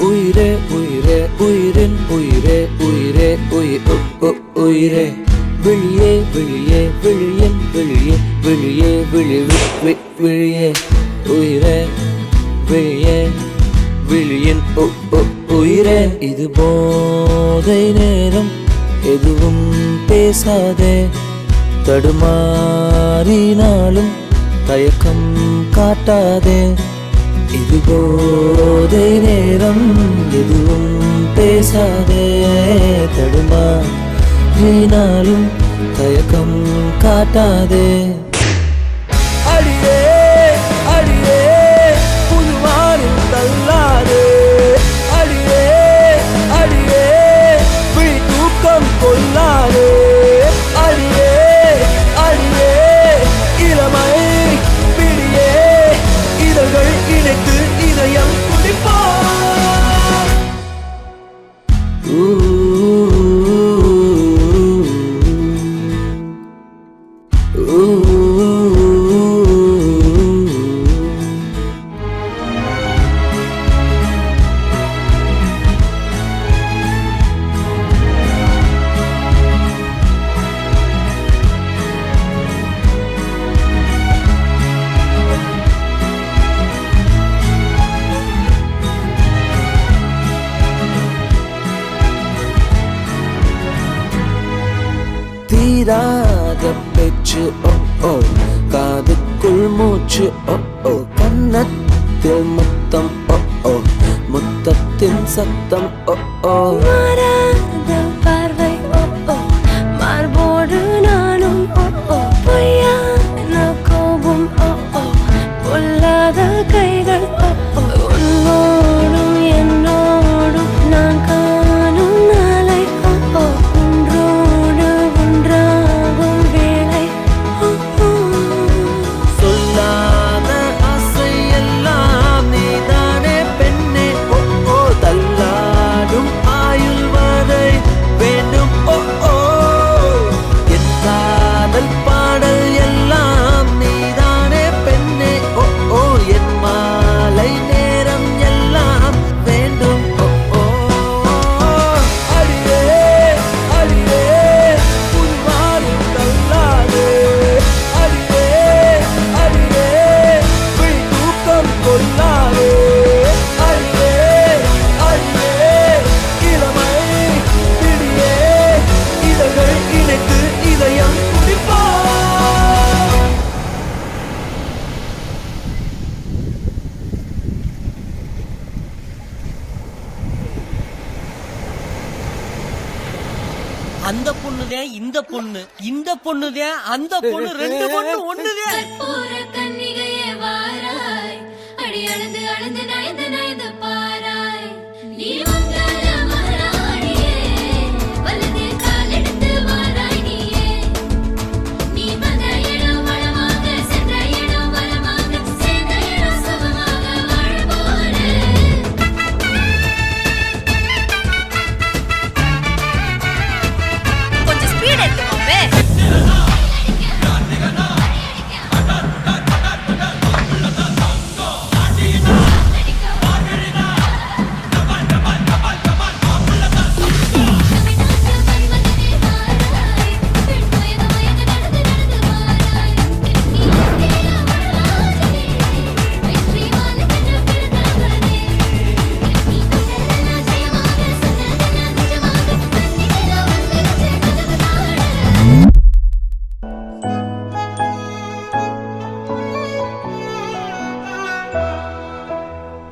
உயிரே உயிரே உயிரின் உயிரே உயிரே உயிர் உயிரே. விழியே விழியே விழியின் விழியே விழியே விழி விழியே. உயிரே விழியே விழியின் உயிரே. இது போதை நேரம் எதுவும் பேசாதே. தடுமாறினாலும் தயக்கம் காட்டாதே. இது போதை நேரம் எதுவும் பேசாதே தடுமாறினாலும் தயக்கம் காட்டாதே அடியே அடியே புதுவானில் தள்ளாதே அடியே அடியே விழி தூக்கம் கொள்ளாதே தீராத பேச்சு ஓ ஓ. காதுக்குள் மூச்சு ஓ ஓ. கன்னத்தில் முத்தம் ஓ ஓ. முத்தத்தின் சத்தம் ஓ ஓ. இந்த பொண்ணு. இந்த பொண்ணுதான் அந்த பொண்ணு. ரெண்டு பொண்ணு ஒண்ணுதான். கற்பூர கன்னிகையே வாராய். அடி அழுது அழுது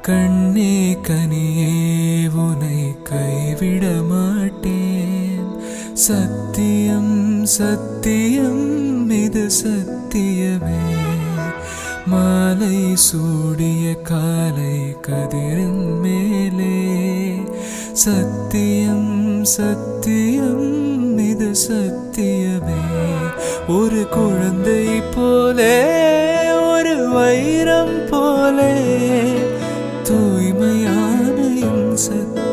கண்ணே கனியே உனை கைவிட மாட்டேன். சத்தியம் சத்தியம் இது சத்தியமே. மாலை சூடிய காலை கதிரின் மேலே. சத்தியம் சத்தியம் இது சத்தியமே. ஒரு குழந்தை போலே ஒரு வைரம் போலே. 色。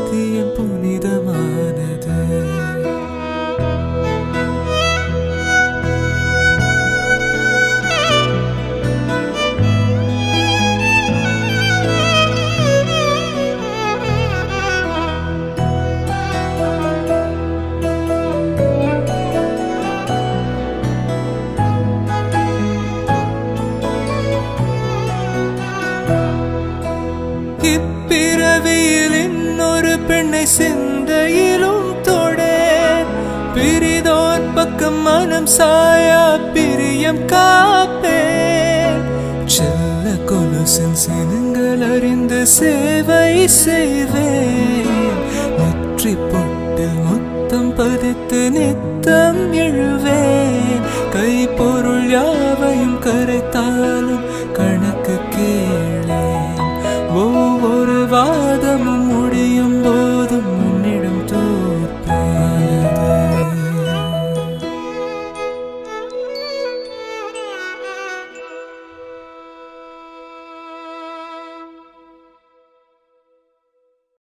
பெண்ணை சிந்தையிலும் தொடேன் பிரிதோன் பக்கம் மனம் சாயா பிரியம் காப்பேன் செல்ல கொலுசின் சினங்கள் அறிந்து சேவை செய்வேன். நெற்றி பொட்டில் முத்தம் பதித்து நித்தம்